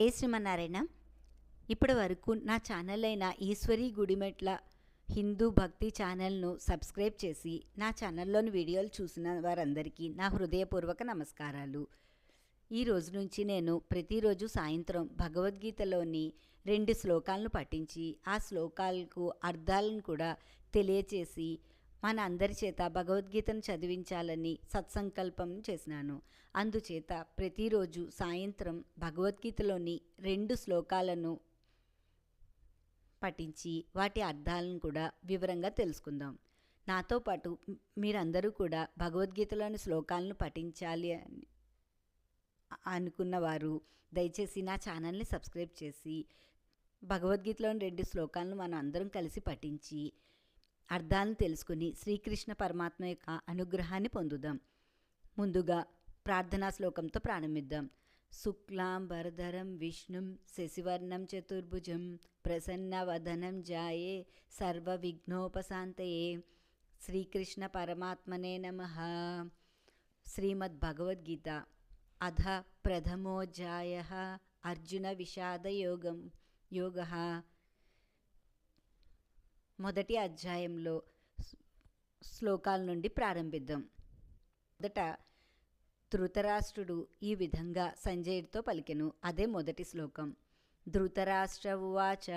ఏ శ్రీమన్నారాయణ? ఇప్పటి వరకు నా ఛానల్ అయిన ఈశ్వరి గుడిమెట్ల హిందూ భక్తి ఛానల్ను సబ్స్క్రైబ్ చేసి నా ఛానల్లోని వీడియోలు చూసిన వారందరికీ నా హృదయపూర్వక నమస్కారాలు. ఈ రోజు నుంచి నేను ప్రతిరోజు సాయంత్రం భగవద్గీతలోని రెండు శ్లోకాలను పఠించి ఆ శ్లోకాలకు అర్థాలను కూడా తెలియచేసి మన అందరి చేత భగవద్గీతను చదివించాలని సత్సంకల్పం చేసినాను. అందుచేత ప్రతిరోజు సాయంత్రం భగవద్గీతలోని రెండు శ్లోకాలను పఠించి వాటి అర్థాలను కూడా వివరంగా తెలుసుకుందాం. నాతో పాటు మీరందరూ కూడా భగవద్గీతలోని శ్లోకాలను పఠించాలి అని అనుకున్నవారు దయచేసి నా ఛానల్ని సబ్స్క్రైబ్ చేసి భగవద్గీతలోని రెండు శ్లోకాలను మనం అందరం కలిసి పఠించి అర్థాలను తెలుసుకుని శ్రీకృష్ణ పరమాత్మ యొక్క అనుగ్రహాన్ని పొందుదాం. ముందుగా ప్రార్థనా శ్లోకంతో ప్రారంభిద్దాం. శుక్లాం భరధరం విష్ణుం శశివర్ణం చతుర్భుజం ప్రసన్నవదనం జాయే సర్వ విఘ్నోపశాంతయే శ్రీకృష్ణ పరమాత్మనే నమ. శ్రీమద్భగవద్గీత. అధ ప్రథమోధ్యాయ అర్జున విషాదయోగం. యోగ మొదటి అధ్యాయంలో శ్లోకాల నుండి ప్రారంభిద్దాం. మొదట ధృతరాష్ట్రుడు ఈ విధంగా సంజయుడితో పలికెను. అదే మొదటి శ్లోకం. ధృతరాష్ట్ర ఉవాచ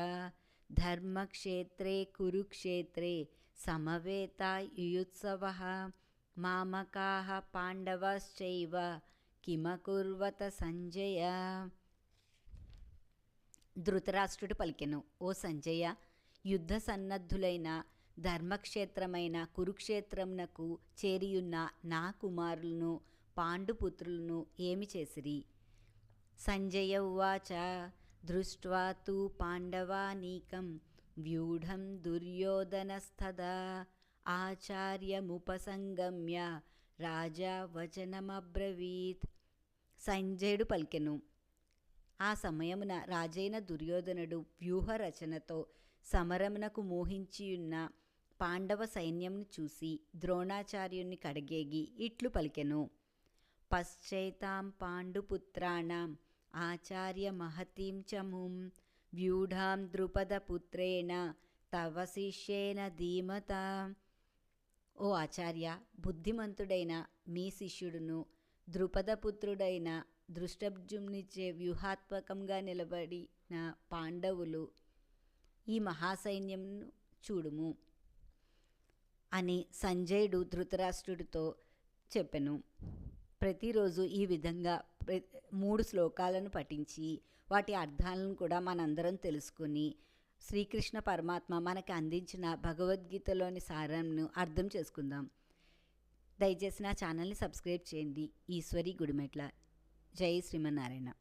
ధర్మక్షేత్రే కురుక్షేత్రే సమవేత యుయుత్సవ మామకా పాండవశ్చైవ కిమకుర్వత సంజయ. ధృతరాష్ట్రుడు పలికెను. ఓ సంజయ యుద్ధ సన్నద్ధులైన ధర్మక్షేత్రమైన కురుక్షేత్రంనకు చేరియున్న నా కుమారులను పాండుపుత్రులను ఏమి చేసిరి? సంజయ ఉవాచ దృష్ట్వా తు పాండవానీకం వ్యూఢం దుర్యోధనస్తదా ఆచార్యముపసంగమ్య రాజా వచనమబ్రవీత్. సంజయుడు పలికెను. ఆ సమయమున రాజైన దుర్యోధనుడు వ్యూహ రచనతో సమరమునకు మోహించియున్న పాండవ సైన్యంను చూసి ద్రోణాచార్యుణ్ణి కడగేగి ఇట్లు పలికెను. పశ్చైతాం పాండుపుత్రాణం ఆచార్య మహతీం చముం వ్యూఢాం ద్రుపదపుత్రేణ తవ శిష్యేన ధీమత. ఓ ఆచార్య బుద్ధిమంతుడైన మీ శిష్యుడును ద్రుపదపుత్రుడైన దృష్టబ్జుమ్నిచే వ్యూహాత్మకంగా నిలబడిన పాండవులు ఈ మహాసైన్యంను చూడుము అని సంజయుడు ధృతరాష్ట్రుడితో చెప్పెను. ప్రతిరోజు ఈ విధంగా మూడు శ్లోకాలను పఠించి వాటి అర్థాలను కూడా మనందరం తెలుసుకుని శ్రీకృష్ణ పరమాత్మ మనకు అందించిన భగవద్గీతలోని సారాన్ని అర్థం చేసుకుందాం. దయచేసి నా ఛానల్ని సబ్స్క్రైబ్ చేయండి. ఈశ్వరి గుడిమెట్ల. జై శ్రీమన్నారాయణ.